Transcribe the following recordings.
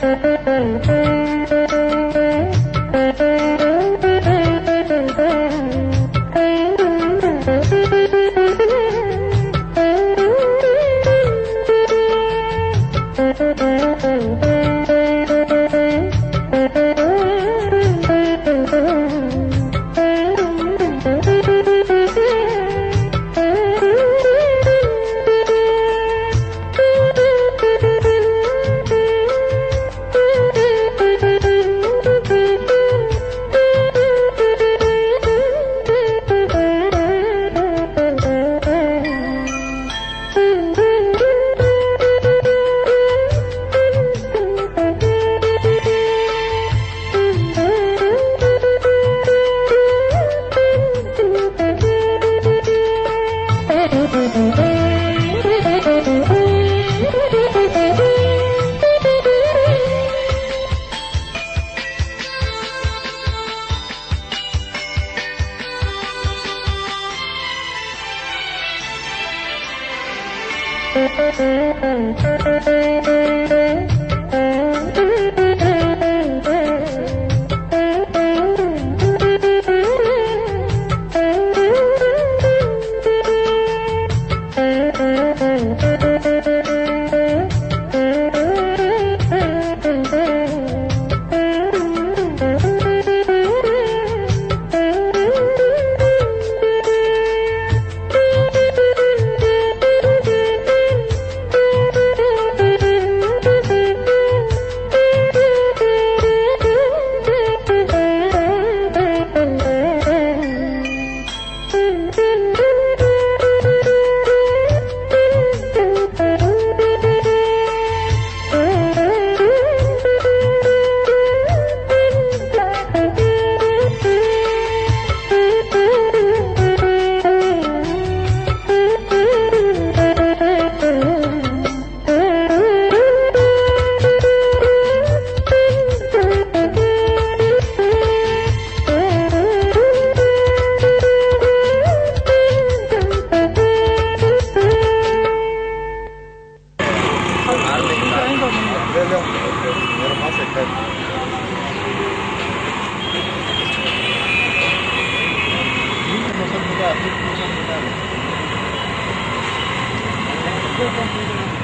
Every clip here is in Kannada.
Thank you. Müzik Thank you.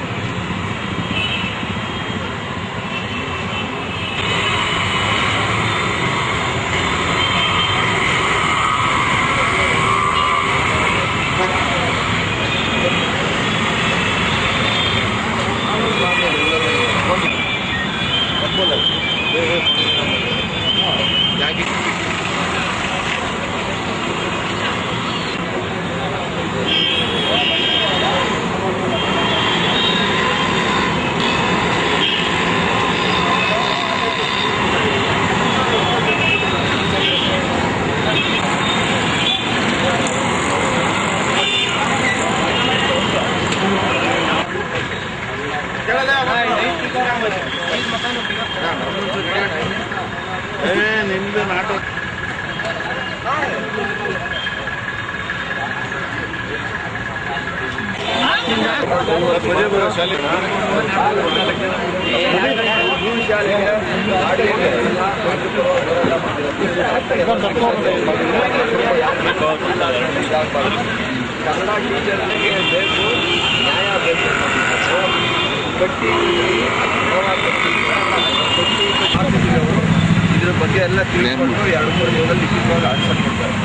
ಇದ್ರ ಬಗ್ಗೆ ಎಲ್ಲ ತಿಳ್ಕೊಂಡು ಎರಡು ಮೂರು ದಿನದಲ್ಲಿ ಲಿಖಿತವಾಗಿ ಆನ್ಸರ್ ಕೊಡ್ತಾರೆ.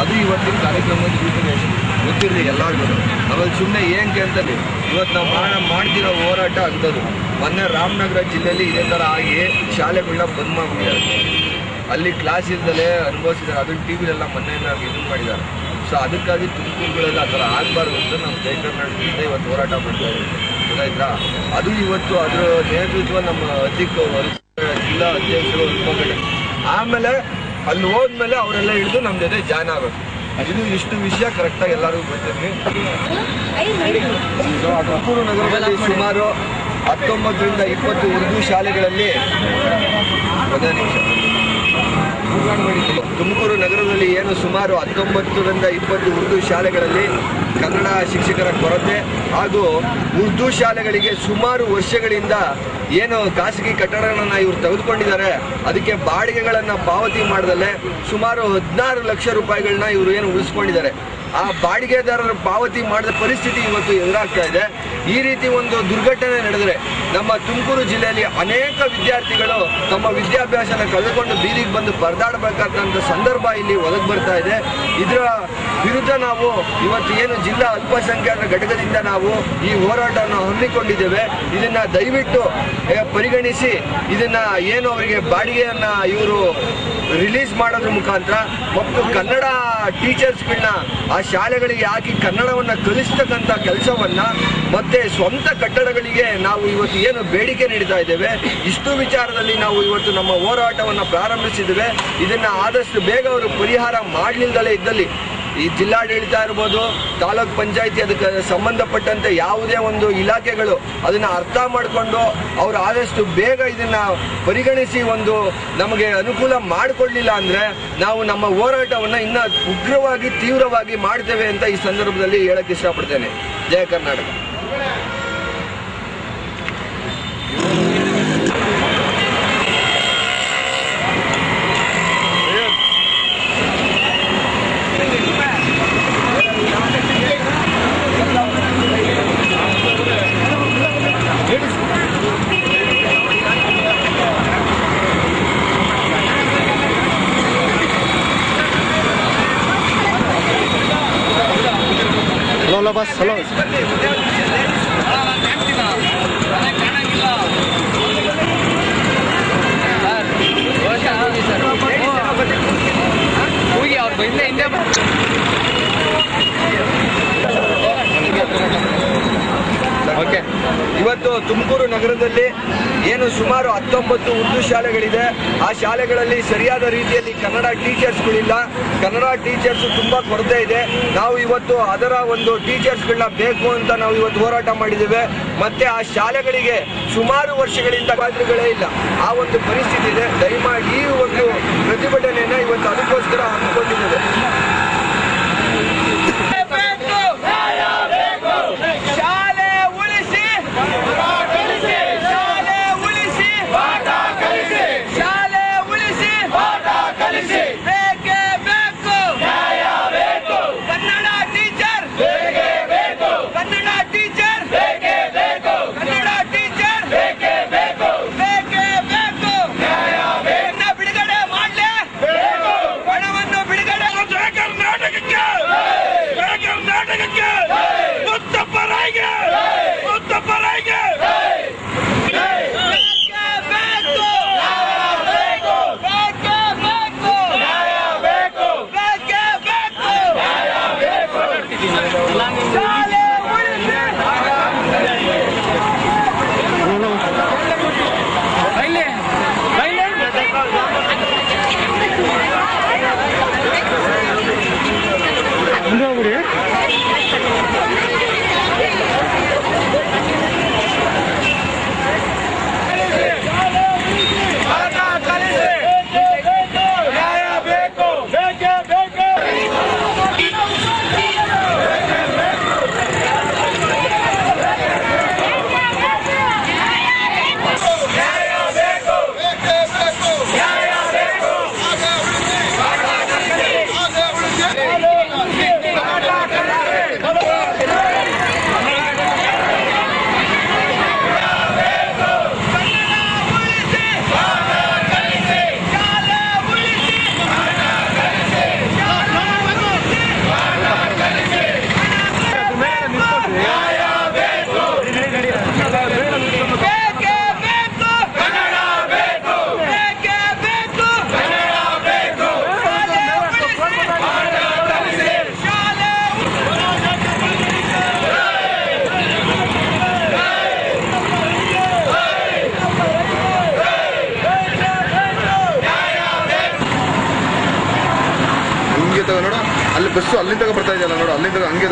ಅದು ಇವತ್ತಿನ ಕಾರ್ಯಕ್ರಮದ ಗೊತ್ತಿರಲಿ ಎಲ್ಲರಿಗೂ. ಆಮೇಲೆ ಸುಮ್ಮನೆ ಏನಕ್ಕೆ ಅಂತಲ್ಲಿ ಇವತ್ತು ನಾವು ಮಾಡ ಮಾಡ್ತಿರೋ ಹೋರಾಟ ಆಗ್ತದೆ ಮೊನ್ನೆ ರಾಮನಗರ ಜಿಲ್ಲೆಯಲ್ಲಿ ಇದೇ ಥರ ಆಗಿ ಶಾಲೆಗಳನ್ನ ಬಂದ್ ಮಾಡ್ಬಿಟ್ಟಿದ್ದಾರೆ. ಅಲ್ಲಿ ಕ್ಲಾಸ್ ಇಲ್ದಲೇ ಅನುಭವಿಸಿದ್ದಾರೆ. ಅದನ್ನ ಟಿ ವಿಲೆಲ್ಲ ಮೊನ್ನೆಯಿಂದ ಇದು ಮಾಡಿದ್ದಾರೆ. ಸೊ ಅದಕ್ಕಾಗಿ ತುಮಕೂರುಗಳಲ್ಲಿ ಆ ಥರ ಆಗಬಾರ್ದು ಅಂತ ನಮ್ಮ ಜೈ ಕರ್ನಾಟಕದಿಂದ ಇವತ್ತು ಹೋರಾಟ ಮಾಡ್ತಾ ಇದ್ದೀವಿ ಗೊತ್ತಾಯ್ತಾ ಅದು ಇವತ್ತು ಅದರ ನೇತೃತ್ವ ನಮ್ಮ ಅಧಿಕ ಜಿಲ್ಲಾ ಅಧ್ಯಕ್ಷರು ಅನ್ಕೊಂಡ್ರೆ ಆಮೇಲೆ ಅಲ್ಲಿ ಹೋದ್ಮೇಲೆ ಅವರೆಲ್ಲ ಹಿಡಿದು ನಮ್ಮ ಜೊತೆ ಜಾಯ್ನ್ ಆಗಬೇಕು ಇದು ಇಷ್ಟು ವಿಷಯ ಕರೆಕ್ಟಾಗಿ ಎಲ್ಲರಿಗೂ ಗೊತ್ತಿರಲಿ. ತುಮಕೂರು ನಗರದಲ್ಲಿ ಸುಮಾರು ಹತ್ತೊಂಬತ್ತರಿಂದ ಇಪ್ಪತ್ತು ಉರ್ದು ಶಾಲೆಗಳಲ್ಲಿ ಒಂದೇ ನಿಮಿಷ. ತುಮಕೂರು ನಗರದಲ್ಲಿ ಏನು ಸುಮಾರು ಹತ್ತೊಂಬತ್ತರಿಂದ ಇಪ್ಪತ್ತು ಉರ್ದು ಶಾಲೆಗಳಲ್ಲಿ ಕನ್ನಡ ಶಿಕ್ಷಕರ ಕೊರತೆ ಹಾಗೂ ಉರ್ದು ಶಾಲೆಗಳಿಗೆ ಸುಮಾರು ವರ್ಷಗಳಿಂದ ಏನು ಖಾಸಗಿ ಕಟ್ಟಡಗಳನ್ನು ಇವರು ತೆಗೆದುಕೊಂಡಿದ್ದಾರೆ. ಅದಕ್ಕೆ ಬಾಡಿಗೆಗಳನ್ನು ಪಾವತಿ ಮಾಡದಲ್ಲೇ ಸುಮಾರು ಹದಿನಾರು ಲಕ್ಷ ರೂಪಾಯಿಗಳನ್ನ ಇವರು ಏನು ಉಳಿಸ್ಕೊಂಡಿದ್ದಾರೆ. ಆ ಬಾಡಿಗೆದಾರರು ಪಾವತಿ ಮಾಡಿದ ಪರಿಸ್ಥಿತಿ ಇವತ್ತು ಎದುರಾಗ್ತಾ ಇದೆ. ಈ ರೀತಿ ಒಂದು ದುರ್ಘಟನೆ ನಡೆದರೆ ನಮ್ಮ ತುಮಕೂರು ಜಿಲ್ಲೆಯಲ್ಲಿ ಅನೇಕ ವಿದ್ಯಾರ್ಥಿಗಳು ತಮ್ಮ ವಿದ್ಯಾಭ್ಯಾಸನ ಕಳೆದುಕೊಂಡು ಬೀದಿಗೆ ಬಂದು ಪರದಾಡಬೇಕಾದಂಥ ಸಂದರ್ಭ ಇಲ್ಲಿ ಒದಗಿ ಬರ್ತಾ ಇದೆ. ಇದರ ವಿರುದ್ಧ ನಾವು ಇವತ್ತು ಏನು ಜಿಲ್ಲಾ ಅಲ್ಪಸಂಖ್ಯಾತ ಘಟಕದಿಂದ ನಾವು ಈ ಹೋರಾಟವನ್ನು ಹಮ್ಮಿಕೊಂಡಿದ್ದೇವೆ. ಇದನ್ನ ದಯವಿಟ್ಟು ಪರಿಗಣಿಸಿ, ಇದನ್ನ ಏನು ಅವರಿಗೆ ಬಾಡಿಗೆಯನ್ನ ಇವರು ರಿಲೀಸ್ ಮಾಡೋದ್ರ ಮುಖಾಂತರ ಮತ್ತು ಕನ್ನಡ ಟೀಚರ್ಸ್ಗಳನ್ನ ಆ ಶಾಲೆಗಳಿಗೆ ಹಾಕಿ ಕನ್ನಡವನ್ನ ಕಲಿಸ್ತಕ್ಕಂಥ ಕೆಲಸವನ್ನ ಮತ್ತೆ ಸ್ವಂತ ಕಟ್ಟಡಗಳಿಗೆ ನಾವು ಇವತ್ತು ಏನು ಬೇಡಿಕೆ ನೀಡ್ತಾ ಇದ್ದೇವೆ. ಇಷ್ಟು ವಿಚಾರದಲ್ಲಿ ನಾವು ಇವತ್ತು ನಮ್ಮ ಹೋರಾಟವನ್ನು ಪ್ರಾರಂಭಿಸಿದ್ದೇವೆ. ಇದನ್ನ ಆದಷ್ಟು ಬೇಗ ಅವರು ಪರಿಹಾರ ಮಾಡಲಿಲ್ಲದಲೇ ಇದ್ದಲ್ಲಿ ಈ ಜಿಲ್ಲಾಡಳಿತ ಇರ್ಬೋದು, ತಾಲೂಕ್ ಪಂಚಾಯತಿ ಅದಕ್ಕೆ ಸಂಬಂಧಪಟ್ಟಂತೆ ಯಾವುದೇ ಒಂದು ಇಲಾಖೆಗಳು ಅದನ್ನ ಅರ್ಥ ಮಾಡಿಕೊಂಡು ಅವರು ಆದಷ್ಟು ಬೇಗ ಇದನ್ನ ಪರಿಗಣಿಸಿ ಒಂದು ನಮಗೆ ಅನುಕೂಲ ಮಾಡಿಕೊಡ್ಲಿಲ್ಲ ಅಂದ್ರೆ ನಾವು ನಮ್ಮ ಹೋರಾಟವನ್ನ ಇನ್ನ ಉಗ್ರವಾಗಿ, ತೀವ್ರವಾಗಿ ಮಾಡ್ತೇವೆ ಅಂತ ಈ ಸಂದರ್ಭದಲ್ಲಿ ಹೇಳಕ್ ಇಷ್ಟಪಡ್ತೇನೆ. ಜಯ ಕರ್ನಾಟಕ. was verläuft. ಸುಮಾರು ಹತ್ತೊಂಬತ್ತು ಉರ್ದು ಶಾಲೆಗಳಿದೆ. ಆ ಶಾಲೆಗಳಲ್ಲಿ ಸರಿಯಾದ ರೀತಿಯಲ್ಲಿ ಕನ್ನಡ ಟೀಚರ್ಸ್ಗಳಿಲ್ಲ ಕನ್ನಡ ಟೀಚರ್ಸ್ ತುಂಬಾ ಕೊರತೆ ಇದೆ. ನಾವು ಇವತ್ತು ಅದರ ಒಂದು ಟೀಚರ್ಸ್ಗಳನ್ನ ಬೇಕು ಅಂತ ನಾವು ಇವತ್ತು ಹೋರಾಟ ಮಾಡಿದ್ದೇವೆ. ಮತ್ತೆ ಆ ಶಾಲೆಗಳಿಗೆ ಸುಮಾರು ವರ್ಷಗಳಿಂದ ಬಾಧ್ಯಗಳೇ ಇಲ್ಲ. ಆ ಒಂದು ಪರಿಸ್ಥಿತಿ ಇದೆ. ದಯಮಾಡಿ ಈ ಒಂದು ಪ್ರತಿಭಟನೆಯನ್ನ ಇವತ್ತು ಅದಕ್ಕೋಸ್ಕರ ಹಮ್ಮಿಕೊಂಡಿದ್ದೇವೆ ಅಲ್ಲಿಂದ ಬರ್ತಾ ಇದೆಯಲ್ಲ ನೋಡು, ಅಲ್ಲಿಂದ ಹಂಗೆ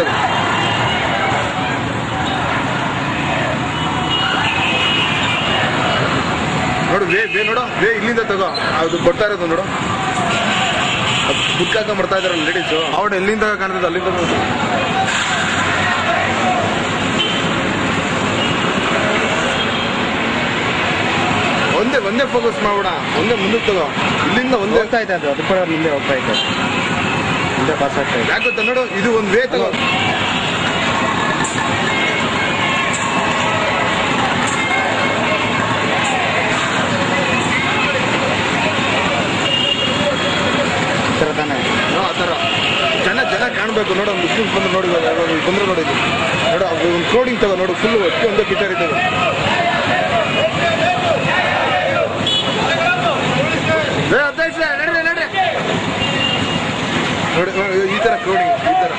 ನೋಡು, ವೇ ವೇ ನೋಡು, ವೇ ಇಲ್ಲಿಂದ ತಗೋ. ಅದು ಬರ್ತಾ ಇರೋದು ನೋಡು. ಬುಕ್ಕಾಕ ಬರ್ತಾ ಇದಾರಲ್ಲ ಲೇಡೀಸ್ ಅವ್ರು ಎಲ್ಲಿಂದ ಕಾಣ್ತದೆ ಅಲ್ಲಿಂದ ಒಂದೇ ಒಂದೇ ಫೋಕಸ್ ಮಾಡೋಣ ಒಂದೇ ಮುಂದಕ್ಕೆ ತಗೋ. ಇಲ್ಲಿಂದ ಒಂದೇ ಹೋಗ್ತಾ ಇದೆ ಅದು. ಅದು ಕೂಡ ಮುಂದೆ ಹೋಗ್ತಾ ಇದೆ ಮುಂದೆ ಪಾಸ್ ಆಗ್ತಾ ಇದೆ ಯಾಕೆ ಗೊತ್ತಾ ನೋಡು ಇದು ಒಂದು ವೇ ತಗೋ ಈ ಥರ ತಾನೇ? ಆ ಥರ. ಜನ ಜನ ಕಾಣಬೇಕು ನೋಡು ಒಂದು ಮುಸ್ಲಿಮ್ಸ್ ಬಂದು ನೋಡಿ ಇವಾಗ ಇವಾಗ ಇಲ್ಲಿ ನೋಡಿ ನೋಡು ಒಂದು ಕ್ರೋಡಿಂಗ್ ತಗೋ ನೋಡು ಫುಲ್ ಒಟ್ಟಿ ಒಂದೇ ಗಿಟಾರ್ ಇದ್ದವು ಅಧ್ಯಕ್ಷ ಈ ಥರ ಕ್ರೋಡಿಂಗ್ ಈ ಥರ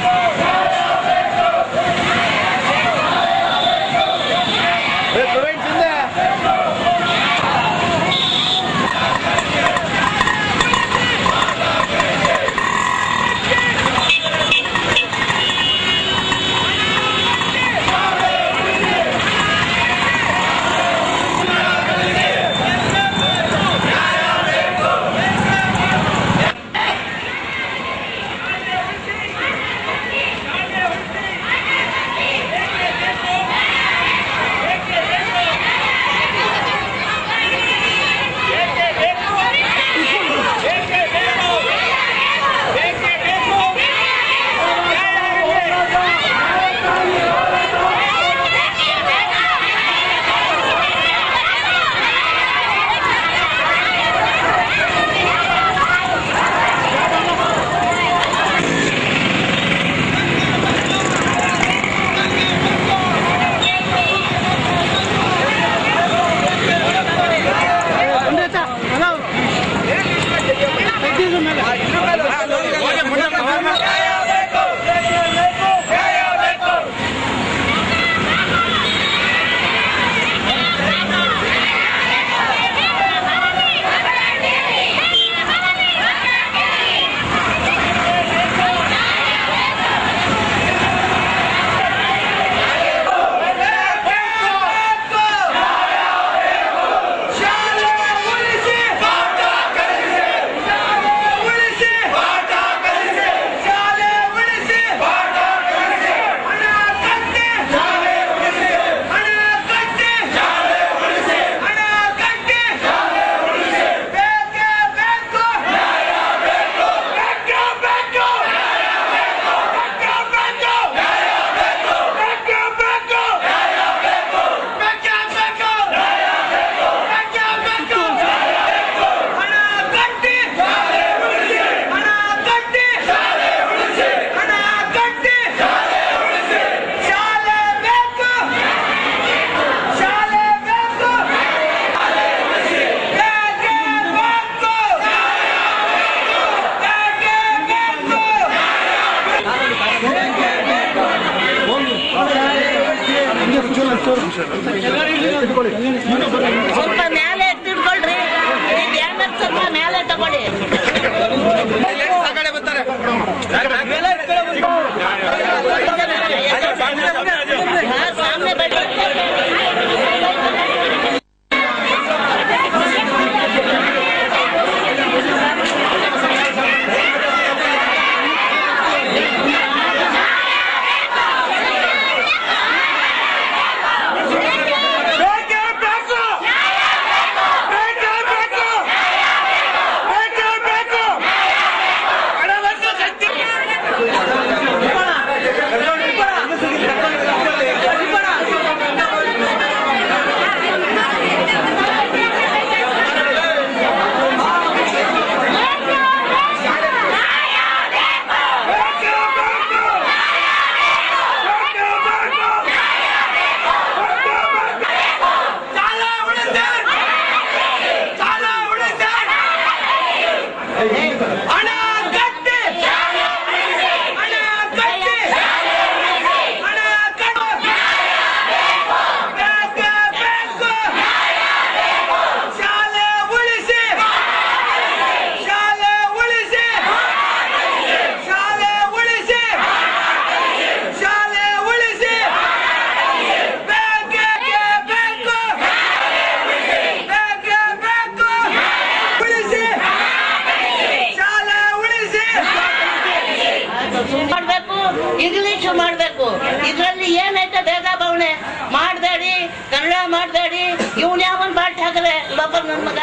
ಮಾಡ್ಬೇಕು, ಇಂಗ್ಲಿಷ್ ಮಾಡ್ಬೇಕು. ಇದ್ರಲ್ಲಿ ಏನೈತೆ ಬೇಗ ಭಾವನೆ? ಮಾಡ್ದಾಡಿ ಕನ್ನಡ ಮಾಡ್ದಾಡಿ ಇವನ್ ಯಾವನ್ ಬಾಟ್ ಹಾಕದೆ? ಲೋಕಲ್ ನನ್ನ ಮಗ.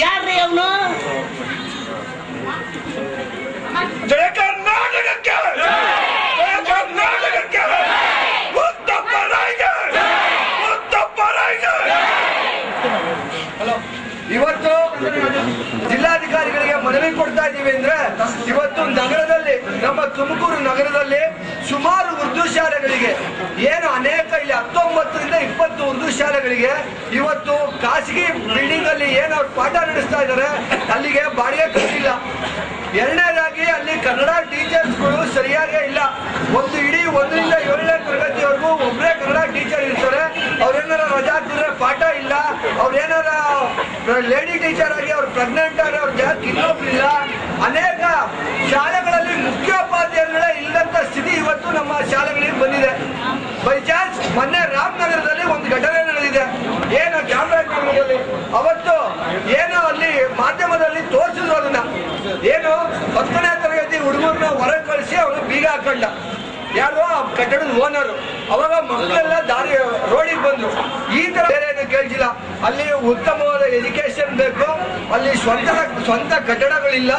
ಯಾರ್ರಿ ಅವನು? ಜಯ ಮನವಿ ಕೊಡ್ತಾ ಇದ್ದೀವಿ ಅಂದ್ರೆ ಇವತ್ತು ನಗರದಲ್ಲಿ, ನಮ್ಮ ತುಮಕೂರು ನಗರದಲ್ಲಿ ಸುಮಾರು ಉರ್ದು ಶಾಲೆಗಳಿಗೆ, ಏನು ಅನೇಕ ಇಲ್ಲಿ ಹತ್ತೊಂಬತ್ತರಿಂದ ಇಪ್ಪತ್ತು ಉರ್ದು ಶಾಲೆಗಳಿಗೆ ಇವತ್ತು ಖಾಸಗಿ ಬಿಲ್ಡಿಂಗ್ ಅಲ್ಲಿ ಏನು ಪಾಠ ನಡೆಸ್ತಾ ಇದ್ದಾರೆ, ಅಲ್ಲಿಗೆ ಬಾಡಿಗೆ ಕಟ್ಟಿಲ್ಲ. ಎರಡನೇದಾಗಿ ಅಲ್ಲಿ ಕನ್ನಡ ಟೀಚರ್ಸ್ಗಳು ಸರಿಯಾಗೇ ಇಲ್ಲ. ಒಂದು ಇಡೀ ಒಂದರಿಂದ ಏಳನೇ ಒಬ್ಬರೇ ಕನ್ನಡ ಟೀಚರ್ ಇರ್ತಾರೆ ಅವ್ರೇನಾರ ರಜಾ ಹಾಕಿದ್ರೆ ಪಾಠ ಇಲ್ಲ ಅವ್ರೇನಾರ ಲೇಡಿ ಟೀಚರ್ ಆಗಿ ಅವ್ರು ಪ್ರೆಗ್ನೆಂಟ್ ಆಗಿ ಅವ್ರ ಜಾಸ್ತಿ ಇನ್ನೊಬ್ರಿಲ್ಲ ಅನೇಕ ಶಾಲೆಗಳಲ್ಲಿ ಮುಖ್ಯೋಪಾಧ್ಯಾಯರುಗಳೇ ಇಲ್ಲದಂತ ಸ್ಥಿತಿ ಇವತ್ತು ನಮ್ಮ ಶಾಲೆಗಳಿಗೆ ಬಂದಿದೆ. ಬೈ ಚಾನ್ಸ್ ಮೊನ್ನೆ ರಾಮನಗರದಲ್ಲಿ ಒಂದು ಘಟನೆ ನಡೆದಿದೆ. ಏನು ಚಾಮರಾಜನಗರದಲ್ಲಿ ಅವತ್ತು ಏನು ಅಲ್ಲಿ ಮಾಧ್ಯಮದಲ್ಲಿ ತೋರಿಸಿದ್ರು ಅದನ್ನ. ಏನು ಹತ್ತನೇ ತರಗತಿ ಹುಡುಗರನ್ನ ಹೊರಗೆ ಕಳಿಸಿ ಅವನು ಬೀಗ ಹಾಕೊಂಡ. ಯಾರು ಆ ಕಟ್ಟಡದ ಓನರ್ ಅವಾಗ ಮಕ್ಕಳೆಲ್ಲ ದಾರಿ ರೋಡಿಗೆ ಬಂದ್ರು. ಈ ತರ ಏನು ಕೇಳಿಲ್ಲ ಅಲ್ಲಿ ಉತ್ತಮವಾದ ಎಜುಕೇಶನ್ ಬೇಕು. ಅಲ್ಲಿ ಸ್ವಂತ ಸ್ವಂತ ಕಟ್ಟಡಗಳಿಲ್ಲ.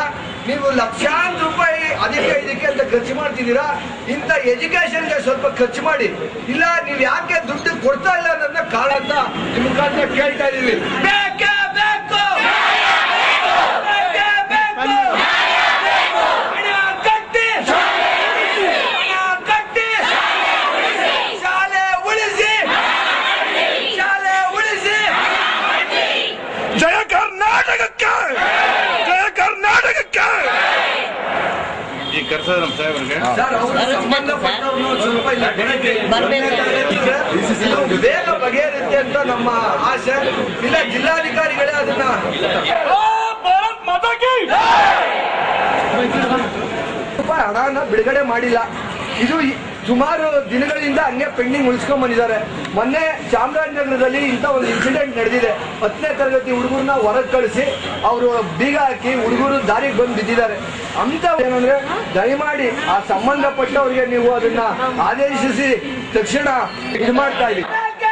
ನೀವು ಲಕ್ಷಾಂತರ ರೂಪಾಯಿ ಅದಕ್ಕೆ ಇದಕ್ಕೆ ಅಂತ ಖರ್ಚು ಮಾಡ್ತಿದ್ದೀರಾ? ಇಂಥ ಎಜುಕೇಶನ್ಗೆ ಸ್ವಲ್ಪ ಖರ್ಚು ಮಾಡಿ. ಇಲ್ಲ, ನೀವು ಯಾಕೆ ದುಡ್ಡು ಕೊಡ್ತಾ ಇಲ್ಲ ಅನ್ನೋದನ್ನ ಕಾರಣ ಅಂತ ನಿಮ್ಮ ಮುಖಾಂತರ ಕೇಳ್ತಾ ಇದೀವಿ ಬೇಕೇ ಬೇಕು ಬೇಕೇ ಬೇಕು ಹಣ ಕಟ್ಟಿ ಹಣ ಕಟ್ಟಿ ಶಾಲೆ ಉಳಿಸಿ ಶಾಲೆ ಉಳಿಸಿ ಜಯ ಕರ್ನಾಟಕಕ್ಕೆ ಜಯ ಕರ್ನಾಟಕಕ್ಕೆ ಕರ್ಸೋದು ನಮ್ಮ ಸಾಹೇಬ್ರಿಗೆ. ಸರ್ ಅವರು ಸ್ವಲ್ಪ ಇಲ್ಲ. ಬರ್ಬೇಕು. ಇದು ಬೇಗ ಬಗೆಹರುತ್ತೆ ಅಂತ ನಮ್ಮ ಆಸೆ ಇಲ್ಲ ಜಿಲ್ಲಾಧಿಕಾರಿಗಳೇ ಅದನ್ನ ಭಾರತ್ ಮಾತಾ ಕಿ ರೂಪಾಯಿ ಹಣನ ಬಿಡುಗಡೆ ಮಾಡಿಲ್ಲ. ಇದು ಈ- ಸುಮಾರು ದಿನಗಳಿಂದ ಹಂಗೆ ಪೆಂಡಿಂಗ್ ಉಳಿಸ್ಕೊಂಡ್ ಬಂದಿದ್ದಾರೆ. ಮೊನ್ನೆ ಚಾಮರಾಜನಗರದಲ್ಲಿ ಇಂಥ ಒಂದು ಇನ್ಸಿಡೆಂಟ್ ನಡೆದಿದೆ. ಹತ್ತನೇ ತರಗತಿ ಹುಡುಗರನ್ನ ಹೊರಗೆ ಕಳಿಸಿ ಅವರು ಬೀಗ ಹಾಕಿ ಹುಡುಗರು ದಾರಿಗೆ ಬಂದು ಬಿದ್ದಿದ್ದಾರೆ. ಅಂತ ಏನಂದ್ರೆ, ದಯಮಾಡಿ ಆ ಸಂಬಂಧಪಟ್ಟವರಿಗೆ ನೀವು ಅದನ್ನ ಆದೇಶಿಸಿ, ತಕ್ಷಣ ಇದು ಮಾಡ್ತಾ ಇದ್ದೀವಿ ಬೇಕೇ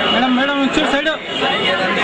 سيدا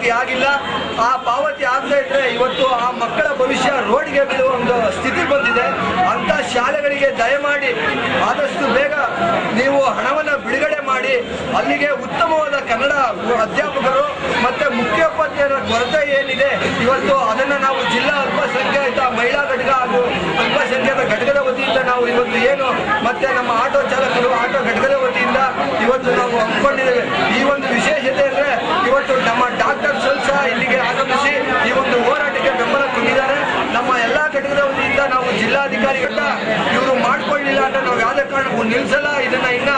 ಪಾವತಿ ಆಗಿಲ್ಲ. ಆ ಪಾವತಿ ಆಗ್ತಾ ಇದ್ರೆ ಇವತ್ತು ಆ ಮಕ್ಕಳ ಭವಿಷ್ಯ ರೋಡ್ಗೆ ಬೀಳುವ ಒಂದು ಸ್ಥಿತಿ ಬಂದಿದೆ. ಅಂತ ಶಾಲೆಗಳಿಗೆ ದಯಮಾಡಿ ಆದಷ್ಟು ಬೇಗ ನೀವು ಹಣವನ್ನು ಮಾಡಿ ಅಲ್ಲಿಗೆ ಉತ್ತಮವಾದ ಕನ್ನಡ ಅಧ್ಯಾಪಕರು ಮತ್ತೆ ಮುಖ್ಯೋಪಾಧ್ಯಾಯರ ಕೊರತೆ ಏನಿದೆ, ಇವತ್ತು ಅದನ್ನ ನಾವು ಜಿಲ್ಲಾ ಅಲ್ಪಸಂಖ್ಯಾತ ಮಹಿಳಾ ಘಟಕ ಹಾಗೂ ಅಲ್ಪಸಂಖ್ಯಾತ ಘಟಕದ ವತಿಯಿಂದ ನಾವು ಇವತ್ತು ಏನು ಮತ್ತೆ ನಮ್ಮ ಆಟೋ ಚಾಲಕರು ಆಟೋ ಘಟಕದ ವತಿಯಿಂದ ಇವತ್ತು ನಾವು ಹಮ್ಮಿಕೊಂಡಿದ್ದೇವೆ. ಈ ಒಂದು ವಿಶೇಷತೆ ಅಂದ್ರೆ ಇವತ್ತು ನಮ್ಮ ಡಾಕ್ಟರ್ ಸಹ ಇಲ್ಲಿಗೆ ಆಗಮಿಸಿ ಈ ಒಂದು ಹೋರಾಟಕ್ಕೆ ಬೆಂಬಲ ಕೊಟ್ಟಿದ್ದಾರೆ. ನಮ್ಮ ಎಲ್ಲಾ ಘಟಕದ ವತಿಯಿಂದ ನಾವು ಜಿಲ್ಲಾಧಿಕಾರಿಗಳ ಇವರು ಮಾಡ್ಕೊಳ್ಳಿಲ್ಲ ಅಂತ ನಾವು ಯಾವುದೇ ಕಾರಣಕ್ಕೂ ನಿಲ್ಲಿಸಲ್ಲ ಇದನ್ನ ಇನ್ನ